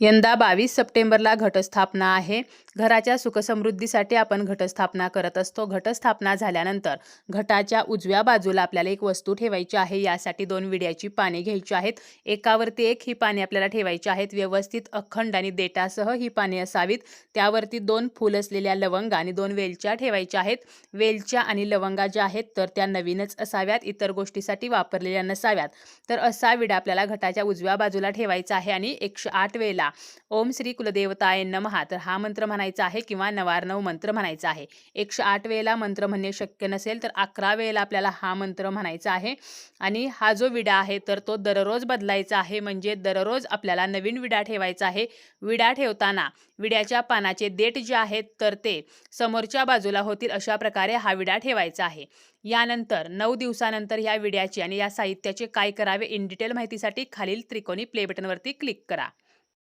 यंदा बावीस सप्टेंबरला घटस्थापना आहे. घराच्या सुखसमृद्धीसाठी आपण घटस्थापना करत असतो. घटस्थापना झाल्यानंतर घटाच्या उजव्या बाजूला आपल्याला एक वस्तू ठेवायची आहे. यासाठी दोन विड्याची पाने घ्यायची आहेत. एकावरती एक ही पाने आपल्याला ठेवायची आहेत. व्यवस्थित अखंड आणि देटासह ही पाने असावीत. त्यावरती दोन फूल असलेल्या लवंगा आणि दोन वेलच्या ठेवायच्या आहेत. वेलच्या आणि लवंगा ज्या आहेत तर त्या नवीनच असाव्यात. इतर गोष्टीसाठी वापरलेल्या नसाव्यात. तर असा विडा आपल्याला घटाच्या उजव्या बाजूला ठेवायचा आहे आणि एकशे आठ वेळेला ओम श्री कुलदेवताय नमहा तर हा मंत्र म्हणायचा आहे किंवा नवार्णव मंत्र म्हणायचा आहे. एकशे आठ वेळेला मंत्र म्हणणे शक्य नसेल तर अकरा वेळेला आपल्याला हा मंत्र म्हणायचा आहे. आणि हा जो विडा आहे तर तो दररोज बदलायचा आहे. म्हणजे दररोज आपल्याला नवीन विडा ठेवायचा आहे. विडा ठेवताना विड्याच्या पानाचे देठ जे आहेत तर ते समोरच्या बाजूला होतील अशा प्रकारे हा विडा ठेवायचा आहे. यानंतर नऊ दिवसानंतर ह्या विड्याची आणि या साहित्याचे काय करावे इन डिटेल माहितीसाठी खालील त्रिकोणी प्ले बटनवरती क्लिक करा.